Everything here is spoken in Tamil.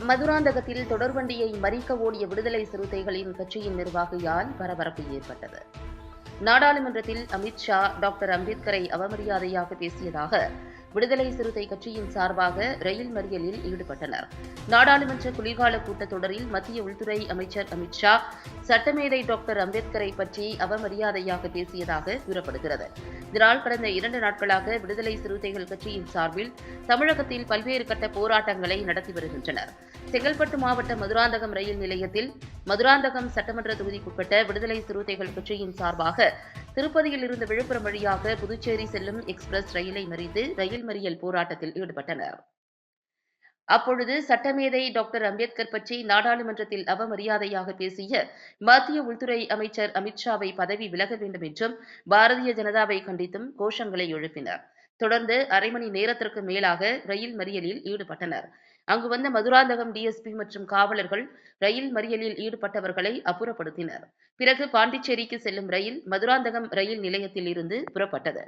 மதுராந்தகத்தில் தொடர்வண்டியை மறிக்க ஓடிய விடுதலை சிறுத்தைகளின் கட்சியின் நிர்வாகியால் பரபரப்பு ஏற்பட்டது. நாடாளுமன்றத்தில் அமித்ஷா டாக்டர் அம்பேத்கரை அவமரியாதையாக பேசியதாக விடுதலை சிறுத்தை கட்சியின் சார்பாக ரயில் மறியலில் ஈடுபட்டனர். நாடாளுமன்ற குளிர்கால கூட்டத்தொடரில் மத்திய உள்துறை அமைச்சர் அமித்ஷா சட்டமேதை டாக்டர் அம்பேத்கரை பற்றி அவமரியாதையாக பேசியதாக கூறப்படுகிறது. இதனால் கடந்த இரண்டு நாட்களாக விடுதலை சிறுத்தைகள் கட்சியின் சார்பில் தமிழகத்தில் பல்வேறு கட்ட போராட்டங்களை நடத்தி வருகின்றனர். செங்கல்பட்டு மாவட்ட மதுராந்தகம் ரயில் நிலையத்தில் மதுராந்தகம் சட்டமன்ற தொகுதிக்குட்பட்ட விடுதலை சிறுத்தைகள் கட்சியின் சார்பாக திருப்பதியில் இருந்து விழுப்புரம் வழியாக புதுச்சேரி செல்லும் எக்ஸ்பிரஸ் ரயிலை மறித்து ரயில் மறியல் போராட்டத்தில் ஈடுபட்டனர். அப்பொழுது சட்டமேதை டாக்டர் அம்பேத்கர் பற்றி நாடாளுமன்றத்தில் அவமரியாதையாக பேசிய மத்திய உள்துறை அமைச்சர் அமித்ஷாவை பதவி விலக வேண்டும் என்றும் பாரதிய ஜனதாவை கண்டித்தும் கோஷங்களை எழுப்பினர். தொடர்ந்து அரை மணி நேரத்திற்கு மேலாக ரயில் மறியலில் ஈடுபட்டனர். அங்கு வந்த மதுராந்தகம் டிஎஸ்பி மற்றும் காவலர்கள் ரயில் மறியலில் ஈடுபட்டவர்களை அப்புறப்படுத்தினர். பிறகு பாண்டிச்சேரிக்கு செல்லும் ரயில் மதுராந்தகம் ரயில் நிலையத்தில் இருந்து புறப்பட்டது.